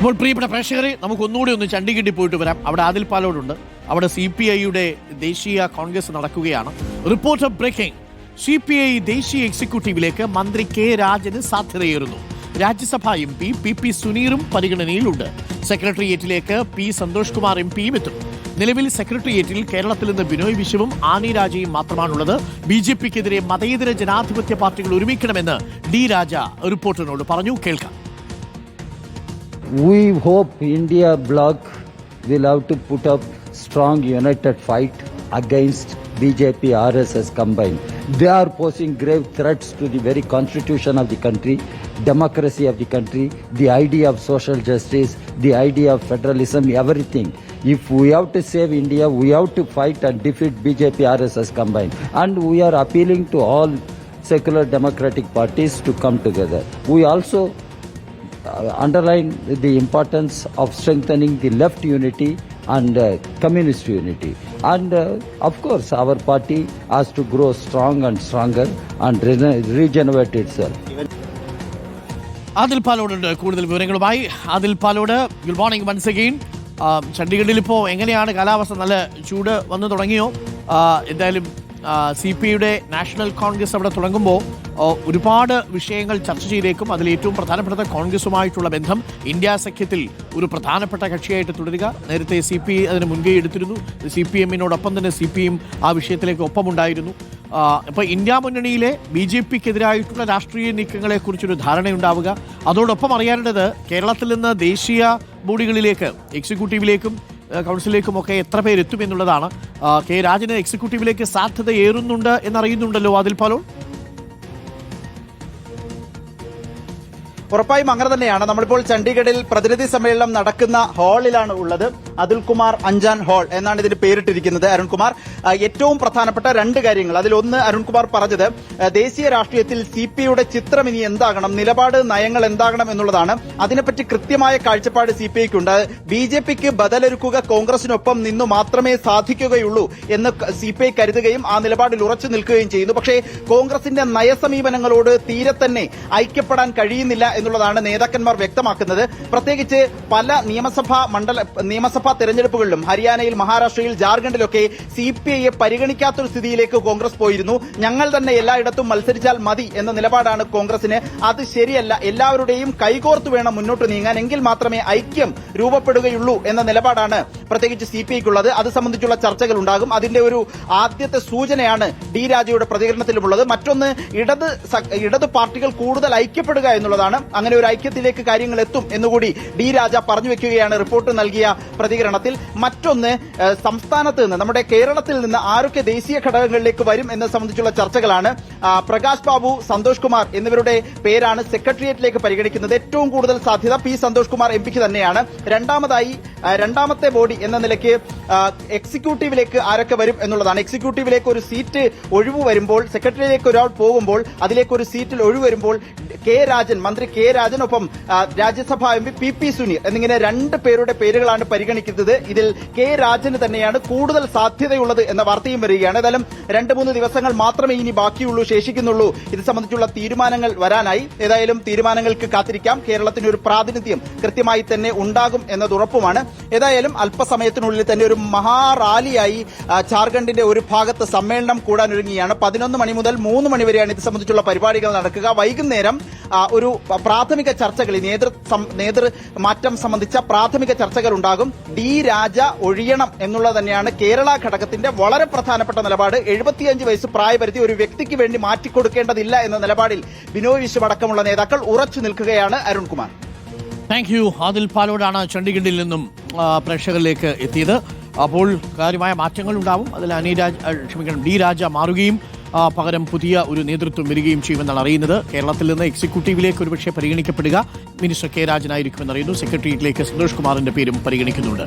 ഇപ്പോൾ പ്രിയപ്പെട്ട പ്രേക്ഷകരെ നമുക്ക് ഒന്നുകൂടി ഒന്ന് ചണ്ഡീഗഡിൽ പോയിട്ട് വരാം. അവിടെ ആദിൽ പാലോടുണ്ട്. അവിടെ സി പി ഐയുടെ ദേശീയ കോൺഗ്രസ് നടക്കുകയാണ്. Report of breaking. C P I ദേശീയ എക്സിക്യൂട്ടീവിലേക്ക് മന്ത്രി കെ രാജന് സാധ്യതയേറുന്നു. Rajya Sabha M P P P സുനീറും പരിഗണനയിലുണ്ട്. സെക്രട്ടേറിയറ്റിലേക്ക് പി സന്തോഷ് കുമാർ എം പിയും എത്തും. നിലവിൽ സെക്രട്ടേറിയറ്റിൽ കേരളത്തിൽ നിന്ന് ബിനോയ് വിശ്വവും ആനി രാജയും മാത്രമാണുള്ളത്. ബി ജെ പിക്കെതിരെ മതേതര ജനാധിപത്യ പാർട്ടികൾ ഒരുമിക്കണമെന്ന് ഡി രാജ റിപ്പോർട്ടിനോട് പറഞ്ഞു. കേൾക്കാം. We hope India bloc will have to put up strong united fight against BJP RSS combined. They are posing grave threats to the very constitution of the country, democracy of the country, the idea of social justice, the idea of federalism, everything. If we have to save India, we have to fight and defeat BJP RSS combined. And we are appealing to all secular democratic parties to come together. We also underline the importance of strengthening the left unity and uh, communist unity. And uh, of course, our party has to grow strong and stronger and rene- regenerate itself. Adil പാലോടുണ്ട് കൂടുതൽ വിവരങ്ങളുമായി Adil Palode good morning once again ചണ്ഡീഗഡിൽ ഇപ്പോൾ എങ്ങനെയാണ് കാലാവസ്ഥ നല്ല ചൂട് വന്നു തുടങ്ങിയോ എന്തായാലും സി പി ഐയുടെ നാഷണൽ കോൺഗ്രസ് അവിടെ തുടങ്ങുമ്പോൾ ഒരുപാട് വിഷയങ്ങൾ ചർച്ച ചെയ്തേക്കും. അതിൽ ഏറ്റവും പ്രധാനപ്പെട്ട കോൺഗ്രസുമായിട്ടുള്ള ബന്ധം. ഇന്ത്യ സഖ്യത്തിൽ ഒരു പ്രധാനപ്പെട്ട കക്ഷിയായിട്ട് തുടരുക. നേരത്തെ സി പി ഐ അതിന് മുൻകൈ എടുത്തിരുന്നു. സി പി എമ്മിനോടൊപ്പം തന്നെ സി പി എം ആ വിഷയത്തിലേക്ക് ഒപ്പമുണ്ടായിരുന്നു. ഇപ്പോൾ ഇപ്പൊ ഇന്ത്യ മുന്നണിയിലെ ബി ജെ പിക്കെതിരായിട്ടുള്ള രാഷ്ട്രീയ നീക്കങ്ങളെക്കുറിച്ചൊരു ധാരണയുണ്ടാവുക. അതോടൊപ്പം അറിയേണ്ടത് കേരളത്തിൽ നിന്ന് ദേശീയ ബോഡികളിലേക്ക് എക്സിക്യൂട്ടീവിലേക്കും ഒക്കെ എത്ര പേരെത്തും എന്നുള്ളതാണ്. കെ രാജന് എക്സിക്യൂട്ടീവിലേക്ക് സാധ്യത ഏറുന്നുണ്ട് എന്നറിയുന്നുണ്ടല്ലോ അതിൽ പാലോ ഉറപ്പായും അങ്ങനെ തന്നെയാണ്. നമ്മളിപ്പോൾ ചണ്ഡീഗഡിൽ പ്രതിനിധി സമ്മേളനം നടക്കുന്ന ഹാളിലാണ് ഉള്ളത്. അതുൽകുമാർ അഞ്ചാൻ ഹാൾ എന്നാണ് ഇതിന് പേരിട്ടിരിക്കുന്നത് അരുൺകുമാർ. ഏറ്റവും പ്രധാനപ്പെട്ട രണ്ട് കാര്യങ്ങൾ. അതിലൊന്ന് അരുൺകുമാർ പറഞ്ഞത് ദേശീയ രാഷ്ട്രീയത്തിൽ സി പി യുടെ ചിത്രം ഇനി എന്താകണം നിലപാട് നയങ്ങൾ എന്താകണം എന്നുള്ളതാണ്. അതിനെപ്പറ്റി കൃത്യമായ കാഴ്ചപ്പാട് സി പി ഐക്കുണ്ട്. ബി ജെ പിക്ക് ബദലൊരുക്കുക കോൺഗ്രസിനൊപ്പം നിന്നു മാത്രമേ സാധിക്കുകയുള്ളൂ എന്ന് സി പി ഐ കരുതുകയും ആ നിലപാടിൽ ഉറച്ചു നിൽക്കുകയും ചെയ്യുന്നു. പക്ഷേ കോൺഗ്രസിന്റെ നയസമീപനങ്ങളോട് തീരെ തന്നെ ഐക്യപ്പെടാൻ കഴിയുന്നില്ല എന്നുള്ളതാണ് നേതാക്കന്മാർ വ്യക്തമാക്കുന്നത്. പ്രത്യേകിച്ച് പല നിയമസഭാ മണ്ഡല നിയമസഭാ തെരഞ്ഞെടുപ്പുകളിലും ഹരിയാനയിൽ മഹാരാഷ്ട്രയിൽ ജാർഖണ്ഡിലൊക്കെ സി പി ഐയെ പരിഗണിക്കാത്തൊരു സ്ഥിതിയിലേക്ക് കോൺഗ്രസ് പോയിരുന്നു. ഞങ്ങൾ തന്നെ എല്ലായിടത്തും മത്സരിച്ചാൽ മതി എന്ന നിലപാടാണ് കോൺഗ്രസിന്. അത് ശരിയല്ല. എല്ലാവരുടെയും കൈകോർത്ത് വേണം മുന്നോട്ട് നീങ്ങാൻ. എങ്കിൽ മാത്രമേ ഐക്യം രൂപപ്പെടുകയുള്ളൂ എന്ന നിലപാടാണ് പ്രത്യേകിച്ച് സി പി ഐക്കുള്ളത്. അത് സംബന്ധിച്ചുള്ള ചർച്ചകൾ ഉണ്ടാകും. അതിന്റെ ഒരു ആദ്യത്തെ സൂചനയാണ് ഡി രാജയുടെ പ്രതികരണത്തിലുമുള്ളത്. മറ്റൊന്ന് ഇടത് ഇടത് പാർട്ടികൾ കൂടുതൽ ഐക്യപ്പെടുക എന്നുള്ളതാണ്. അങ്ങനെ ഒരു ഐക്യത്തിലേക്ക് കാര്യങ്ങൾ എത്തും എന്നുകൂടി ഡി രാജ പറഞ്ഞു വെക്കുകയാണ്. റിപ്പോർട്ട് നൽകിയ പ്രതികരണത്തിൽ മറ്റൊന്ന് സംസ്ഥാനത്ത് നിന്ന് നമ്മുടെ കേരളത്തിൽ നിന്ന് ആരൊക്കെ ദേശീയ ഘടകങ്ങളിലേക്ക് വരും എന്നത് സംബന്ധിച്ചുള്ള ചർച്ചകളാണ്. പ്രകാശ് ബാബു സന്തോഷ് കുമാർ എന്നിവരുടെ പേരാണ് സെക്രട്ടേറിയറ്റിലേക്ക് പരിഗണിക്കുന്നത്. ഏറ്റവും കൂടുതൽ സാധ്യത പി സന്തോഷ് കുമാർ എം പിക്ക് തന്നെയാണ്. രണ്ടാമതായി രണ്ടാമത്തെ ബോഡി എന്ന നിലയ്ക്ക് എക്സിക്യൂട്ടീവിലേക്ക് ആരൊക്കെ വരും എന്നുള്ളതാണ്. എക്സിക്യൂട്ടീവിലേക്ക് ഒരു സീറ്റ് ഒഴിവ് വരുമ്പോൾ സെക്രട്ടറിയിലേക്ക് ഒരാൾ പോകുമ്പോൾ അതിലേക്ക് ഒരു സീറ്റിൽ ഒഴിവ് വരുമ്പോൾ കെ രാജൻ മന്ത്രി കെ രാജനൊപ്പം ആ, രാജ്യസഭാ M P P P Suneer എന്നിങ്ങനെ രണ്ട് പേരുടെ പേരുകളാണ് പരിഗണിക്കുന്നത്. ഇതിൽ കെ രാജന് തന്നെയാണ് കൂടുതൽ സാധ്യതയുള്ളത് എന്ന വാർത്തയും വരികയാണ്. ഏതായാലും രണ്ട് മൂന്ന് ദിവസങ്ങൾ മാത്രമേ ഇനി ബാക്കിയുള്ളൂ ശേഷിക്കുന്നുള്ളൂ. ഇത് സംബന്ധിച്ചുള്ള തീരുമാനങ്ങൾ വരാനായി. ഏതായാലും തീരുമാനങ്ങൾക്ക് കാത്തിരിക്കാം. കേരളത്തിന് ഒരു പ്രാതിനിധ്യം കൃത്യമായി തന്നെ ഉണ്ടാകും എന്നത് ഉറപ്പുമാണ്. ഏതായാലും അല്പസമയത്തിനുള്ളിൽ തന്നെ ഒരു മഹാറാലിയായി റാലിയായി ജാർഖണ്ഡിന്റെ ഒരു ഭാഗത്ത് സമ്മേളനം കൂടാനൊരുങ്ങിയാണ് പതിനൊന്ന് മണി മുതൽ മൂന്ന് മണി വരെയാണ് ഇത് സംബന്ധിച്ചുള്ള പരിപാടികൾ നടക്കുക. വൈകുന്നേരം ഒരു പ്രാഥമിക ചർച്ചകൾ ഈ നേതൃ നേതൃ മാറ്റം സംബന്ധിച്ച പ്രാഥമിക ചർച്ചകൾ ഉണ്ടാകും ഡി രാജ ഒഴിയണം എന്നുള്ളത് തന്നെയാണ് കേരള ഘടകത്തിന്റെ വളരെ പ്രധാനപ്പെട്ട നിലപാട്. എഴുപത്തിയഞ്ച് വയസ്സ് പ്രായപരിധി ഒരു വ്യക്തിക്ക് വേണ്ടി മാറ്റിക്കൊടുക്കേണ്ടതില്ല എന്ന നിലപാടിൽ ബിനോയ് വിശ്വം അടക്കമുള്ള നേതാക്കൾ ഉറച്ചു നിൽക്കുകയാണ് അരുൺകുമാർ. താങ്ക് യു ആദിൽ പാലോടാണ് ചണ്ഡീഗഡിൽ നിന്നും പ്രേക്ഷകരിലേക്ക് എത്തിയത്. അപ്പോൾ കാര്യമായ മാറ്റങ്ങൾ ഉണ്ടാവും അതിൽ അനിരാജ് ക്ഷമിക്കണം ഡി രാജ മാറുകയും പകരം പുതിയ ഒരു നേതൃത്വം വരികയും ചെയ്യുമെന്നാണ് അറിയുന്നത്. കേരളത്തിൽ നിന്ന് എക്സിക്യൂട്ടീവിലേക്ക് ഒരുപക്ഷെ പരിഗണിക്കപ്പെടുക മിനിസ്റ്റർ കെ രാജനായിരിക്കുമെന്ന് അറിയുന്നു. സെക്രട്ടേറിയറ്റിലേക്ക് സന്തോഷ് കുമാറിന്റെ പേരും പരിഗണിക്കുന്നുണ്ട്.